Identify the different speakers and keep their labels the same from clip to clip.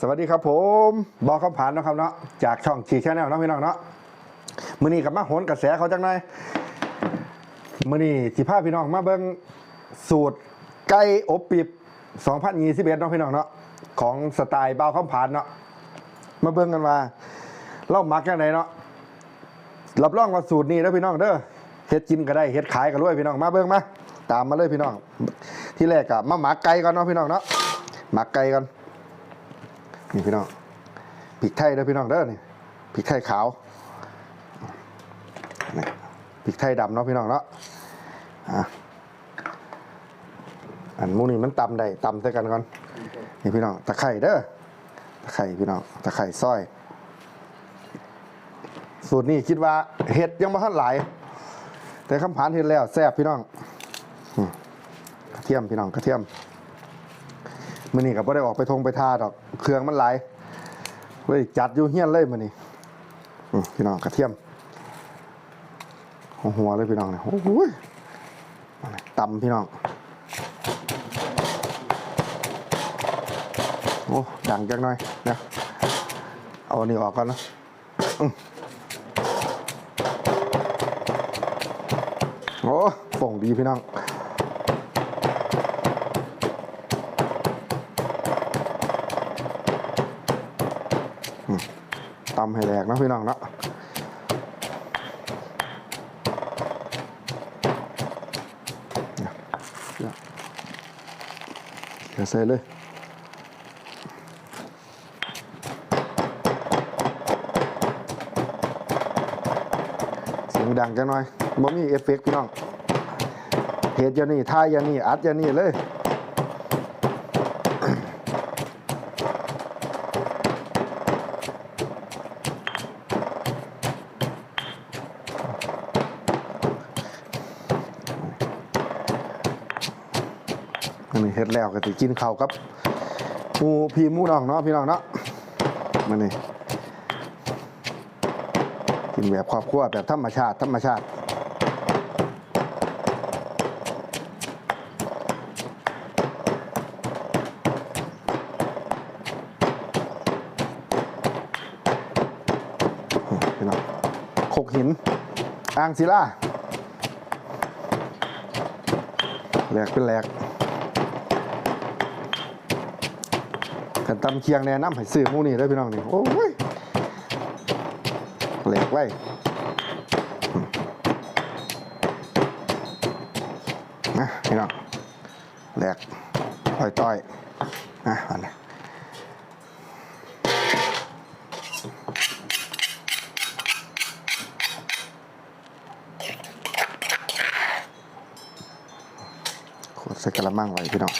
Speaker 1: สวัสดีครับผมบอกคำผ่านนะครับเนาะจากช่องชีแชนแนลเนาะพี่น้องเนาะมือนี้กับมาโหนกระแสเขาจังหน่อยมือนี้สิพาพี่น้องมาเบิ่งสูตรไก่อบปีบ2021เนาะพี่น้องเนาะของสไตล์บ่าวคำผ่านเนาะมาเบิ่งกันว่าเรามักจังไดเนาะรับรองว่าสูตรนี้นะพี่น้องเด้อเฮ็ดกินก็ได้เฮ็ดขายก็รวยพี่น้องมาเบิ่งมาตามมาเลยพี่น้อง ที่แรกก็มาหมักไก่ก่อนเนาะพี่น้องเนาะหมักไก่ก่อน นี่พี่น้องพริกไทยเด้พี่น้องเด้อนี่พริกไทยขาวนี่พริกไทยดำเนาะพี่น้องเนาะอะอันมูนี่มันตำได้ตำใส่กันก่อนนี่พี่น้องตะไคร่เด้อตะไคร่พี่น้องตะไคร่ซอย สูตรนี้คิดว่าเห็ดยังไม่ทันหลาย แต่คำผานเห็ดแล้วแซ่บพี่น้องกระเทียมพี่น้องกระเทียม มื่อนี้ก็บ่ได้ออกไปทงไปทาดอกเครื่องมันหลายเลยจัดอยู่เฮี้ยนเลยมื่อนี้พี่น้องกระเทียมหัวเลยพี่น้องเนี่ยโอ้ยตำพี่น้องโอ้ดังจังหน่อยนะเอาอันนี้ออกก่อนนะโอ้ฝ่งดีพี่น้อง ตำให้แหลกนะพี่น้องเนาะเดี๋ยวใส่เลยเสียงดังจังหน่อยบ่มีเอฟเฟกต์พี่น้องเฮ็ดอยานี่ท่ายยานี่อัดยานี่เลย นี้เฮ็ดแล้วก็สิกินข้าวกับหมูพี่หมูน้องเนาะพี่น้องเนาะมันนี่กินแบบครอบครัวแบบธรรมชาติ ธรรมชาติพี่น้องโขกหินอ่างศิลาแหลกเป็นแหลกันตำเคียงแนะนำให้ซื้อหมูนี่เลยพี่น้องนี่โอ้ยแหล็กไว้นะพี่น้องแหลกต่อยต่อยนะอันนี้ขวดใส่กระมังไว้พี่น้อง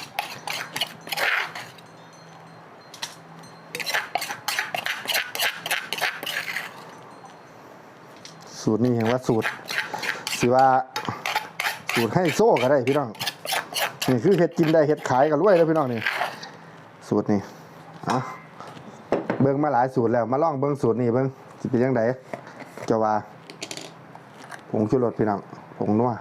Speaker 1: สูตรนี้เห็นว่าสูตรสิว่าสูตรให้โซ่ก็ได้พี่น้องนี่คือเห็ดกินได้เห็ดขายก็รวยแล้วพี่น้องนี่สูตรนี้เอาเบิ่งมาหลายสูตรแล้วมาลองเบิ่งสูตรนี้เบิ่งสิเป็นยังไงจะว่าผงชูรสพี่น้องผงนัว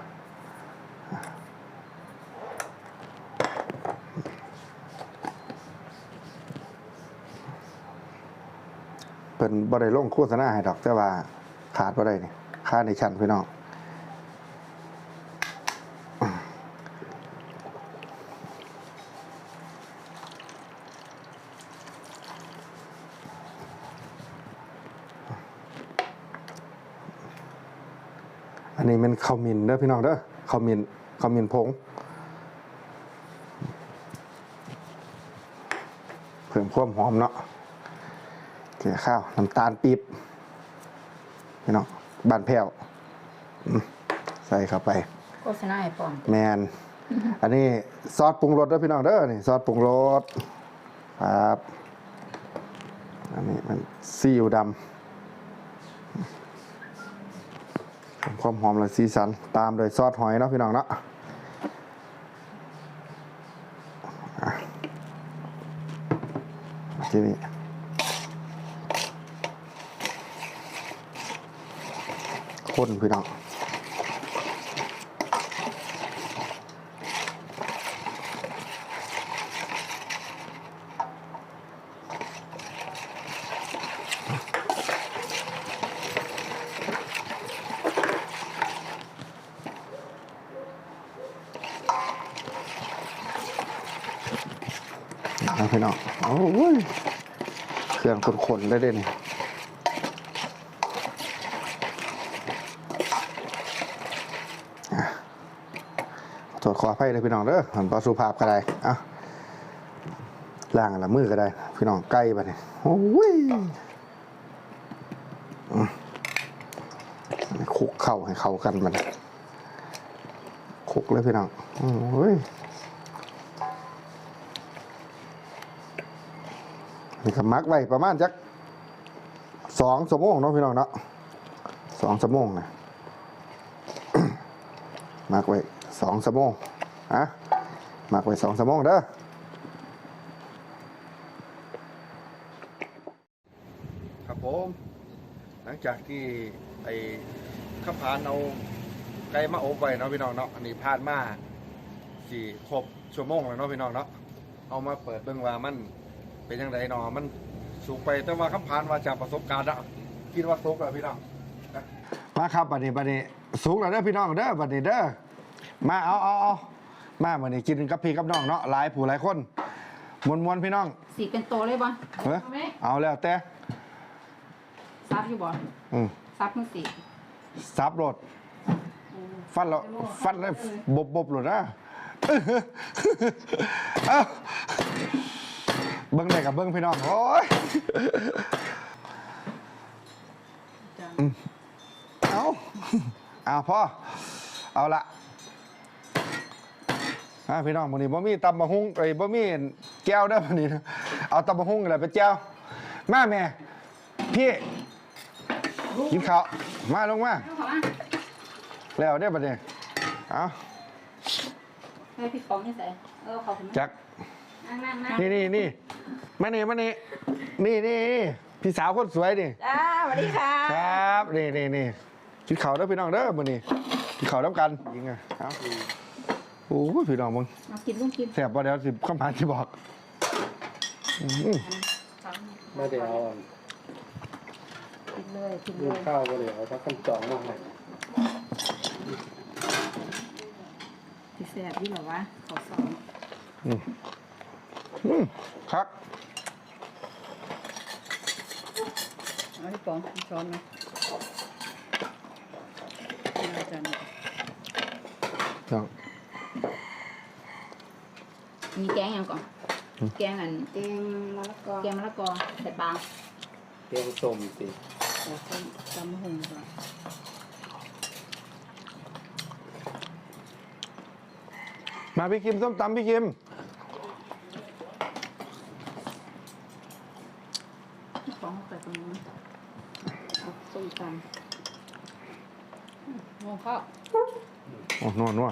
Speaker 1: เป็นบ่ได้ลงโฆษณาให้ดอกแต่ว่า ขาดบ่ได้นี่ยค่าในชั้นพี่น้องอันนี้เป็นข้าวมินเด้อพี่น้องเด้อข้าวมินข้าวมินผงเพิ่มความหอมเนาะเกลือข้าวน้ำตาลปี๊บ พี่น้องบานแพ้วอืมใส่เข้าไป
Speaker 2: โฆษณาให้ปลอม
Speaker 1: แมนอันนี้ซอสปรุงรสเด้อพี่น้องเด้อนี่ซอสปรุงรสครับอันนี้มันซีอิ๊วดำเพิ่มความหอมและสีสัน ตามด้วยซอสหอยเนาะพี่น้องเนาะอะทีนี้ ข้นพี่น้องพี่น้องโอ้ยเครื่องคนๆได้ด้วยเนี่ย ขออภัยเลยพี่น้องเด้อหันปลาสุภาพก็ได้อะล่างอันละมือก็ได้ พี่น้องใกล้ไปเนี่ยโอ้ยอืมคุกเข้าให้เข้ากันมันคุกเลยพี่น้องโอ้ยนี่ก็มักไว้ประมาณจักสองชั่วโมงเนาะพี่น้องเนาะสองชั่วโมงนะมักไว้สองชั่วโมง อะมักไว้สองชั่วโมงเด้อครับผม หลังจากที่ไอ้ข้าพานเอาไก่มาอบไว้เนาะพี่น้องเนาะอันนี้ผ่านมาสี่ครบชั่วโมงแล้วเนาะพี่น้องเนาะเอามาเปิดเบิ่งว่ามันเป็นยังไงเนาะมันสูงไปแต่ว่าคำพานว่าจากประสบการณ์อะคิดว่าสุกแล้วพี่น้องมาครับบัดนี้บัดนี้สูงแล้วเด้อพี่น้องเด้อบัดนี้เด้อมาเอาเอาเอา มาบัดนี้กินกับพี่กับน้องเนาะหลายผู้หลายคนมวนมวนๆพี่น้อง
Speaker 2: สีเป็นโตเลยบ่
Speaker 1: เฮ้ย
Speaker 2: เอาไหม
Speaker 1: เอาแล้วแต่
Speaker 2: ซับอยู่บ่
Speaker 1: อืม
Speaker 2: ซับมือสี
Speaker 1: ซับรถฟันแล้วฟันแล้วบบบบหลุดนะเอ้าเบิ้งได้กับเบิ้งพี่น้องโอ้ยเอาเอาพ่อเอาละ อ่าพี่น้องวันนี้บ่มีตำบะฮุ่งไอ้ยบ่มีแก้วได้อวันนี้นะเอาตำบะฮุ่งอะไรไปแก้วมาแม่พี่กินข้าวมาลงมา
Speaker 2: เอาเข้ามา
Speaker 1: แล้วได้อบัดนี้เอา
Speaker 2: ให้พี่ฟองนี่ใส่เออขอบคุณ
Speaker 1: จัก
Speaker 2: นั่งนั่งนั่ง
Speaker 1: นี่นี่นี่มานี่มานี่นี่นี่นี่พี่สาวคนสวยนี่
Speaker 2: จ้าสวัสดีค่ะ
Speaker 1: ครับนี่นี่นี่กินข้าวเด้อพี่น้องเด้อมื้อนี้กินข้าวน้ำกันยิงอะเอา โอ้ยพี่น้องมึง
Speaker 2: มากินลุงกิน
Speaker 1: แซ่บบ่เดี๋ยวสิคำผ่านที่บอกอืม
Speaker 3: ไม่ได้เอา
Speaker 2: กินเลยกินเล
Speaker 3: ลูก
Speaker 2: ย
Speaker 3: ข้าวก็เลยเอาถ้าขั้นจองมาให้
Speaker 2: พี่แซ่บดีเหรอวะขอสอง
Speaker 1: อืมครับ
Speaker 2: เอาพี่ฟองช้อนไหมอาจารย์
Speaker 1: จัง
Speaker 2: มีแกงยังก่อน แกงอัน
Speaker 4: แกงมะละกอ
Speaker 2: แกงมะละกอใส่ปลา
Speaker 3: เตรียมส้มสิ
Speaker 2: ใส่ต้มตำมะฮุงก่อน
Speaker 1: มาพี่คิมส้มตำพี่คิม
Speaker 2: พี่ฟองเอาใส่ตรงนี้เอาส้มตำมองข้าว
Speaker 1: โอ้นอนว่ะ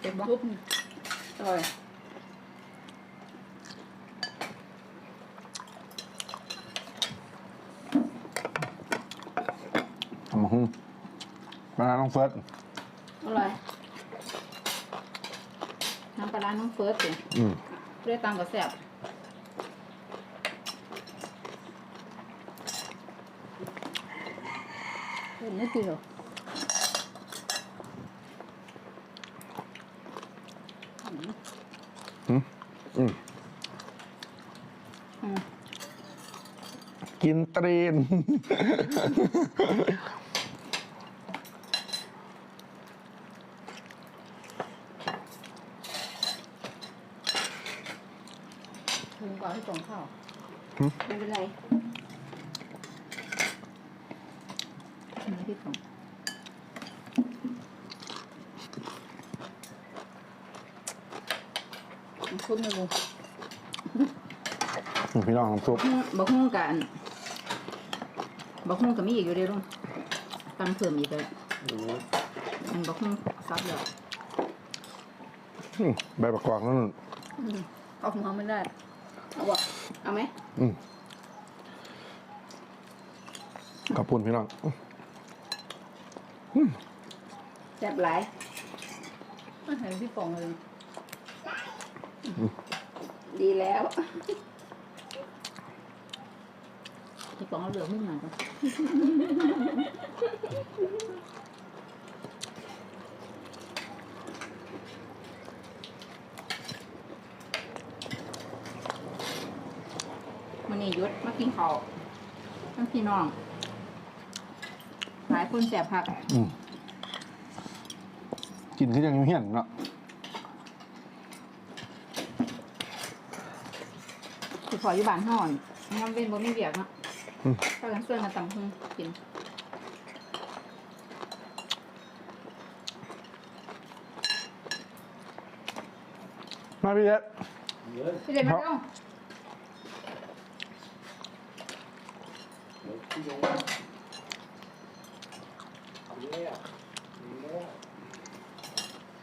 Speaker 2: เป็นบ้ซุปนี่อร่อย
Speaker 1: ทำมาหุ้งมาน้องเฟิร์ส
Speaker 2: อร่อยน้ำปลาร้าน้องเฟิร์สสิ
Speaker 1: อืม
Speaker 2: เรียกตังกับแซ่บเห็นนิดเดียว
Speaker 1: อืม
Speaker 2: อืม
Speaker 1: กินตรีน
Speaker 2: ถึงกว่าที่ส่งข้าว
Speaker 4: ไม่เป็นไร
Speaker 2: ถึงที่ส่ง คุณไม่รู้
Speaker 1: พี่น้องน้ำซุป
Speaker 2: บอกหุ้งกันบอกหุ้งกับมีอีกอยู่เดียวลุงตำเพิ่มอีกเลย
Speaker 3: อืม
Speaker 2: มันบอกหุ้งซับเลย
Speaker 1: อืมใบประกอบนั่น
Speaker 2: เอาหัวไม่ได้ เอาบอกเอาไหม
Speaker 1: อืมขอบคุณพี่น้อง
Speaker 2: แซ่บหลายไม่เห็นพี่ฟองเลย
Speaker 4: ดีแล้ว
Speaker 2: ที่ปองเอาเหลือไม่หน่อยก่อนมันนี้ยุดมากินข้าวทั้งพี่น้อง หลายคนแสบผัก
Speaker 1: อืมกินที่ยังเหี้ยนเนาะ
Speaker 2: คือขออยู่บ้านห่อนน้ำเว้นบ่มีเบียกเนาะก็กันช่วยกันตำหงกิน
Speaker 1: มาพี่เล็ก
Speaker 3: เยอะ
Speaker 2: พี่เด็กมาเร็ว
Speaker 3: เดี๋ยวพี่ยงเนี่ยเนี่ย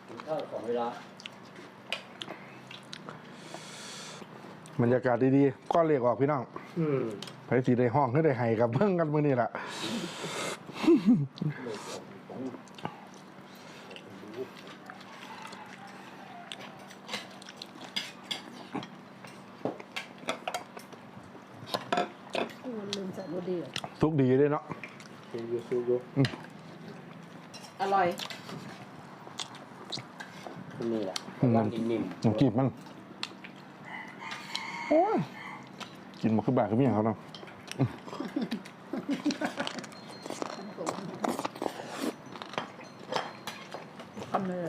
Speaker 3: กินข้าวสองเวลา
Speaker 1: บรรยากาศดีๆก็เรียกออกพี่น้อง
Speaker 3: อืม
Speaker 1: ไปสีได้ห้องให้ได้ไห้กับเพิ่งกันมือนี่แหละ
Speaker 4: ลืมใส่โมดี
Speaker 1: ทุกดีเลยเนาะ
Speaker 3: กินยูซูยู
Speaker 2: อร่อย
Speaker 3: นี่แหละ
Speaker 1: อืม
Speaker 3: ร้านนิ่ม
Speaker 1: หนูกีบมันโอ้ย กินมาขึ้นบาทขึ้นเมียเขาเนาะ
Speaker 2: คำเลย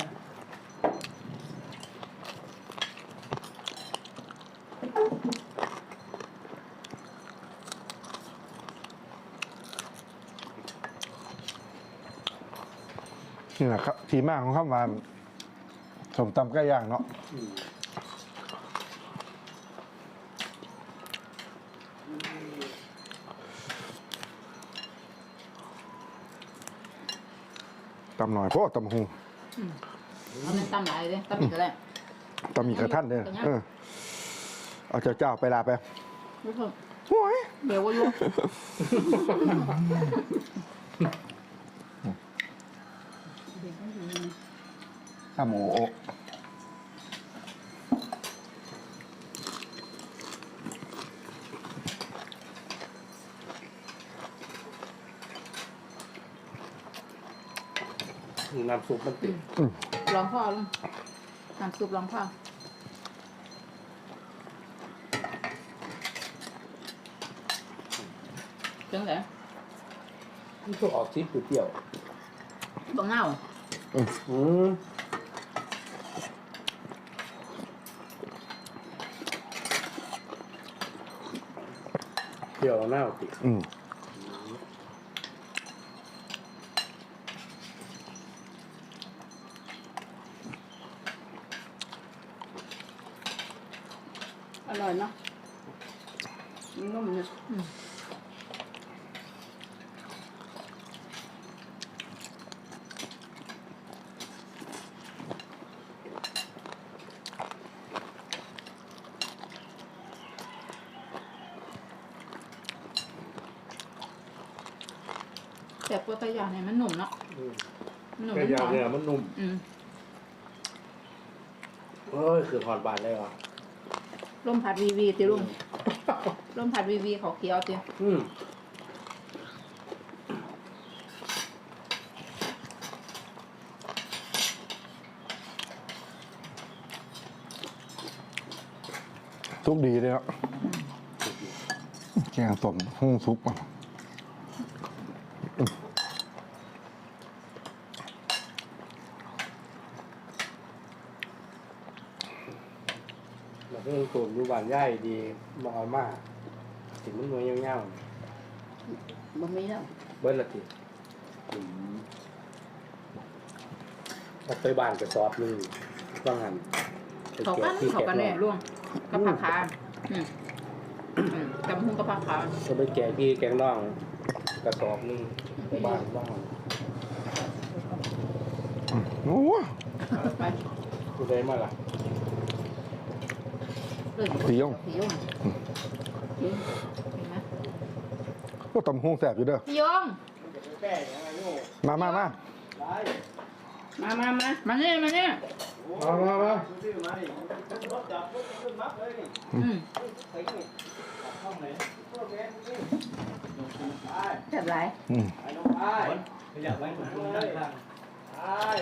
Speaker 1: นี่แหละครับ ทีมาของข้าวหวานสมตำไก่ย่างเนาะ ตำหน่อยเพราะว่าตำหู
Speaker 2: เอาเป็นตำหลายเลยตำอีกก็ได้
Speaker 1: ตำมีกระท่านเนี่ยเออเอาเจ้าเจ้าไปลาไป
Speaker 2: ทุกคน
Speaker 1: โอ้ย
Speaker 2: เดี๋ยวว่าอยู่
Speaker 1: ตำโอโอ
Speaker 3: น้ำซุปมันติด
Speaker 2: ลองพ่อลงน้ำซุปลองพ่อจังไง
Speaker 3: มันต้องออกซิปเปรี้ยว
Speaker 2: บังเน่า
Speaker 3: ๆอืมเปรี้ยวหน้าติด
Speaker 1: อืม
Speaker 4: อร่อยเนาะนุ่มเนี่ย
Speaker 2: แต่โปรตยาเนี่ยมันหนุ่มเนาะ
Speaker 3: อืม
Speaker 2: มันหนุ่ม
Speaker 3: ไก่
Speaker 2: มัน
Speaker 3: ย่า
Speaker 2: ห
Speaker 3: ง
Speaker 2: อม
Speaker 3: เนี่ยมันนุ่ม
Speaker 2: อืม
Speaker 3: เอ้ยคือหอดบานเลยว่ะ
Speaker 2: ลมผัดวีวีติลุงลมผัดวีวีเขาเคี้ยวติ
Speaker 3: อืม
Speaker 1: ทุกดีเลยเนาะแกงสมหุ้งซุปอะ
Speaker 3: แล้ว เรื่องตูนอยู่บ้านย่ายดีมาเอามากถึงมันหน่วยเงี้ยว
Speaker 4: บะหมี่แล้ว
Speaker 3: ๆเบิ้ลละทีอืมเอาไปบ้านกระสอบหนึงว่างหันไป
Speaker 2: เขา
Speaker 3: ก็
Speaker 2: กัน
Speaker 3: ที่
Speaker 2: เขากัน
Speaker 3: แกะ
Speaker 2: แน่ร่วงกับผักขาอืมอืมจำหุ้งกับผักขา
Speaker 3: ก็ไปแกะพี่แกงน้องกระสอบหนึงไปบ้านว่างหัน
Speaker 1: โอ้ย
Speaker 2: เอาไป
Speaker 3: กูได้มาล่ะ
Speaker 2: เรื่อง
Speaker 1: ตียง
Speaker 2: พี่ยงเห็นไหม
Speaker 1: ก็ตำหุ้งแสบอยู่เด้อ
Speaker 2: พี่ยง
Speaker 1: มามามา
Speaker 2: มามามามาเนี่ยมาเนี่ย
Speaker 3: มามามา
Speaker 2: อืมแซ่บหลาย
Speaker 1: อืม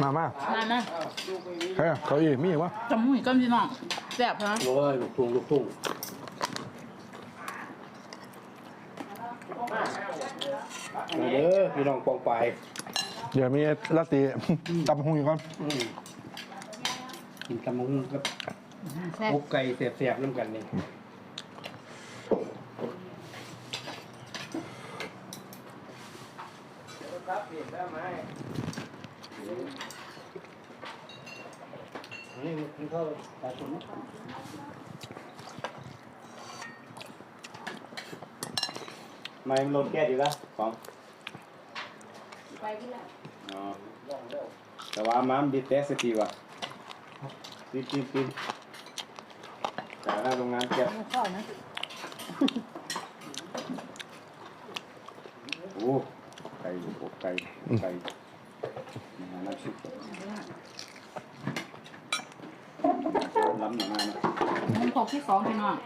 Speaker 1: มามา
Speaker 2: มานา
Speaker 1: เฮ้ยเขาอีมีอีกวะ
Speaker 2: จำมุ่ยก็พี่น้องแซ่บนะ
Speaker 3: โอ้ยลูกทุ่งลูกทุ่ง
Speaker 5: มาเด้อมีน้องปองไป
Speaker 1: เดี๋ยวมีลัตติตำหุงอีกก่อน
Speaker 5: กินตำหุงกับ
Speaker 2: อ
Speaker 5: กไก่เสียบๆน้ำกันนี่ ไม่มันลดแก้ดีละสอง
Speaker 6: ไปที่ละ
Speaker 5: อ๋อ แต่ว่าม้ามดีเตสตีว่ะตีตีตีแต่หน้าโรงงานแก๊ส
Speaker 6: ไม่เข้านะ
Speaker 5: โอ้ไก่โอ้ไก่ไก่มาน้ำซุปล้ำหน่อยมานะ
Speaker 2: มุมครกที่สองพี่น้อง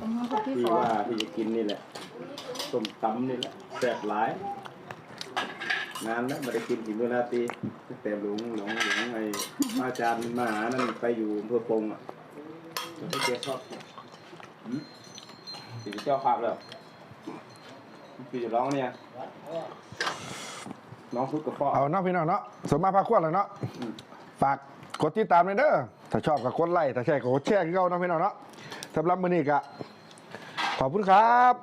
Speaker 2: ต้มมุมครกที่
Speaker 5: ที่
Speaker 2: สอง
Speaker 5: ว่าที่จะกินนี่แหละส้มตำนี่แหละแซ่บหลายนานแล้วไม่ได้กินถึงเวลาตีตั้งแต่หลวงหลวงหลวงไอ้อาจารย์มหานั่นไปอยู่อำเภอปงอะจะให้เจ๊ชอบหืมสิเจ้าภาพแล้วพี่จะร้องเนี่ย น้องพุทธกับพ่อ
Speaker 1: เอาเนาะพี่น้องเนาะสมมาพาควรแล้วเนาะ
Speaker 5: อืม
Speaker 1: ฝากกดติดตามเลยเด้อ ถ้าชอบก็กดไลค์ถ้าใช่ก็กดแชร์กันเอานะพี่น้องเนาะสำหรับมื้อนี้ก็ขอบคุณครับ